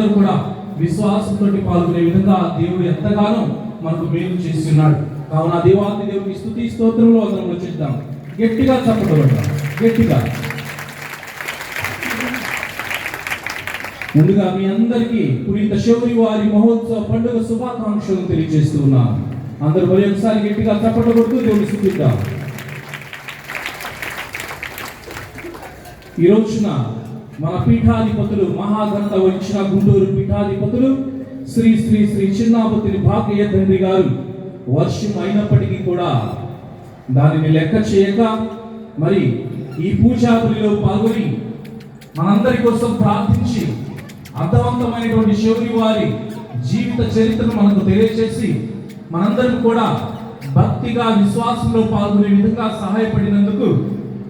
కూడా విశ్వాసంతో పాల్గొనే విధంగా దేవుడు ఎంతగానో మనకు మేలు చేస్తున్నాడు. కావున దేవాది దేవుడికి స్థుతి స్తోత్రంలో అందరం రచిద్దాం గట్టిగా చెప్పడం గట్టిగా. ముందుగా మీ అందరికీ పునీత శౌరి వారి మహోత్సవ పండుగ శుభాకాంక్షలు తెలియజేస్తూ ఉన్నాను అందరూ మరి ఒకసారి గట్టిగా చప్పట కొడుతూ దేవుని స్థుతిద్దాం. ఈ రోజున మన పీఠాధిపతులు మహాగ్రంథ వచ్చిన గుంటూరు పీఠాధిపతులు శ్రీ శ్రీ శ్రీ చిన్నాపతిని భాగ్య తండ్రి గారు. వర్షం అయినప్పటికీ కూడా దానిని లెక్క చేయక మరి ఈ పూజాబులిలో పాల్గొని మనందరి కోసం ప్రార్థించి అర్థవంతమైనటువంటి శివుని వారి జీవిత చరిత్రను మనకు తెలియజేసి మనందరం కూడా భక్తిగా విశ్వాసంలో పాల్గొనే విధంగా సహాయపడినందుకు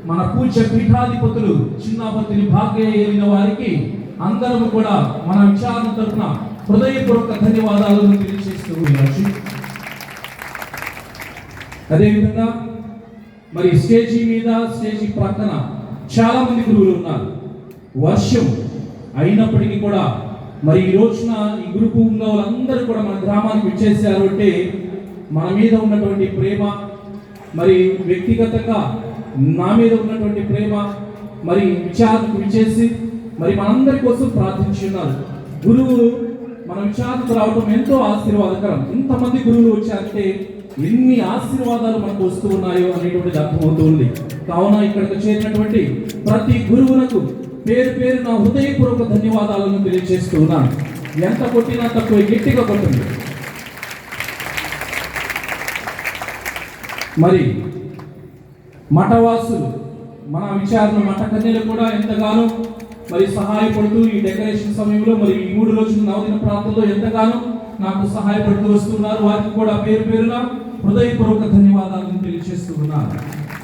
మన పూజ్య పీఠాధిపతులు చిన్నపతిని భాగ్య ఏలిన వారికి అందరం కూడా మన విచారణ తరఫున హృదయపూర్వక ధన్యవాదాలను తెలియజేస్తూ ఉన్నారు అదేవిధంగా మరి స్టేజీ మీద స్టేజీ ప్రక్కన చాలా మంది గురువులు ఉన్నారు. వర్షం అయినప్పటికీ కూడా మరి ఈ రోజున ఈ గురు ఉన్న వాళ్ళందరూ కూడా మన గ్రామానికి విచ్చేసారు అంటే మన మీద ఉన్నటువంటి ప్రేమ మరి వ్యక్తిగతంగా నా మీద ఉన్నటువంటి ప్రేమ మరి విచారణకు విచ్చేసి మరి మనందరి కోసం ప్రార్థించి ఉన్నారు. గురువు మన విచారణకు రావడం ఎంతో ఆశీర్వాదకరం. ఇంతమంది గురువులు వచ్చారంటే ఎన్ని ఆశీర్వాదాలు మనకు వస్తూ ఉన్నాయో అనేటువంటిది అర్థమవుతుంది. కావున ఇక్కడికి చేరినటువంటి ప్రతి గురువులకు పేరు పేరు నా హృదయపూర్వక ధన్యవాదాలను తెలియజేస్తూ ఉన్నాను. ఎంత కొట్టినా తక్కువ గట్టిగా కొట్టింది మరి మఠవాసులు. మన విచారణ మఠ కన్యలు కూడా ఎంతగానో మరి సహాయపడుతూ ఈ డెకరేషన్ సమయంలో మరి ఈ మూడు రోజులు నవదిన ప్రాంతంలో ఎంతగానో నాకు సహాయపడుతూ వస్తున్నారు. వారికి కూడా పేరు పేరున హృదయపూర్వక ధన్యవాదాలను తెలియజేస్తూ ఉన్నాను.